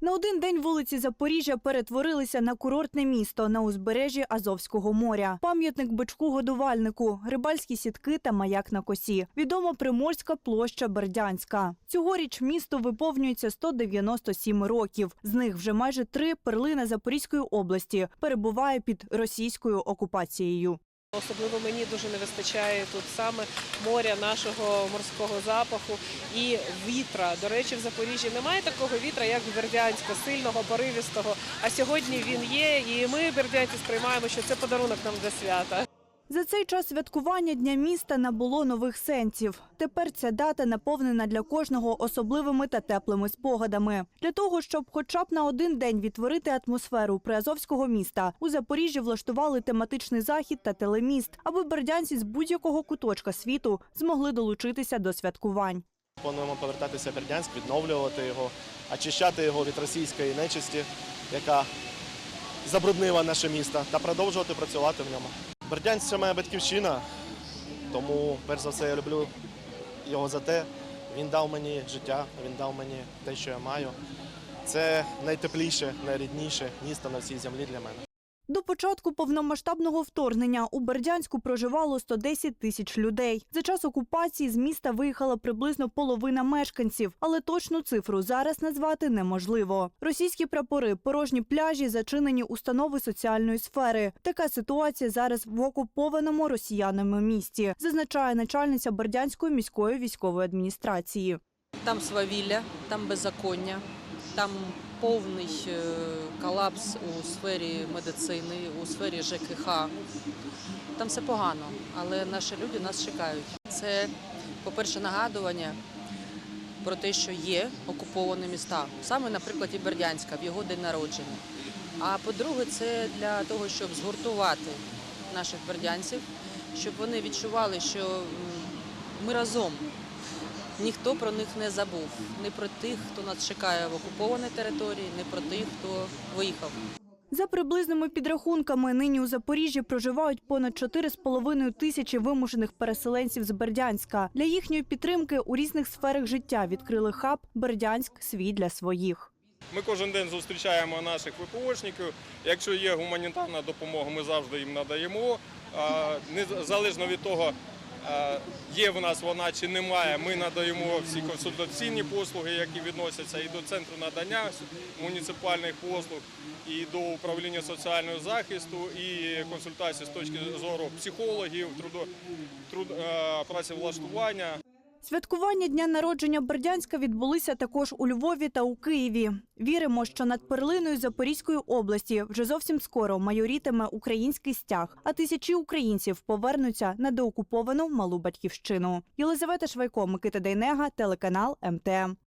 На один день вулиці Запоріжжя перетворилися на курортне місто на узбережжі Азовського моря. Пам'ятник бичку годувальнику, рибальські сітки та маяк на косі. Відома приморська площа Бердянська. Цьогоріч місто виповнюється 197 років. З них вже майже три перлина Запорізької області перебуває під російською окупацією. Особливо мені дуже не вистачає тут саме моря, нашого морського запаху і вітра. До речі, в Запоріжжі немає такого вітра, як в Бердянську, сильного, поривістого. А сьогодні він є, і ми, бердянці, сприймаємо, що це подарунок нам для свята. За цей час святкування Дня міста набуло нових сенсів. Тепер ця дата наповнена для кожного особливими та теплими спогадами. Для того, щоб хоча б на один день відтворити атмосферу приазовського міста, у Запоріжжі влаштували тематичний захід та телеміст, аби бердянці з будь-якого куточка світу змогли долучитися до святкувань. Плануємо повертатися в Бердянськ, відновлювати його, очищати його від російської нечисті, яка забруднила наше місто, та продовжувати працювати в ньому. Бердянськ це моя батьківщина, тому перш за все я люблю його за те. Він дав мені життя, він дав мені те, що я маю. Це найтепліше, найрідніше місто на всій землі для мене. До початку повномасштабного вторгнення у Бердянську проживало 110 тисяч людей. За час окупації з міста виїхала приблизно половина мешканців, але точну цифру зараз назвати неможливо. Російські прапори, порожні пляжі, зачинені установи соціальної сфери. Така ситуація зараз в окупованому росіянами місті, зазначає начальниця Бердянської міської військової адміністрації. Там свавілля, там беззаконня, там повний е, колапс у сфері медицини, у сфері ЖКХ. Там все погано, але наші люди нас чекають. Це, по-перше, нагадування про те, що є окуповані міста, саме, наприклад, і Бердянська в його день народження. А по-друге, це для того, щоб згуртувати наших бердянців, щоб вони відчували, що ми разом. Ніхто про них не забув. Не про тих, хто нас чекає в окупованій території, не про тих, хто виїхав. За приблизними підрахунками, нині у Запоріжжі проживають понад 4,5 тисячі вимушених переселенців з Бердянська. Для їхньої підтримки у різних сферах життя відкрили хаб Бердянськ свій для своїх. Ми кожен день зустрічаємо наших ВПОшників. Якщо є гуманітарна допомога, ми завжди їм надаємо. Незалежно від того, є в нас вона чи немає, ми надаємо всі консультаційні послуги, які відносяться і до центру надання муніципальних послуг, і до управління соціального захисту, і консультації з точки зору психологів, труд, е, працевлаштування. Святкування дня народження Бердянська відбулися також у Львові та у Києві. Віримо, що над перлиною Запорізької області вже зовсім скоро майорітиме український стяг, а тисячі українців повернуться на деокуповану малу батьківщину. Єлизавета Швайко, Микита Дейнега, телеканал МТМ.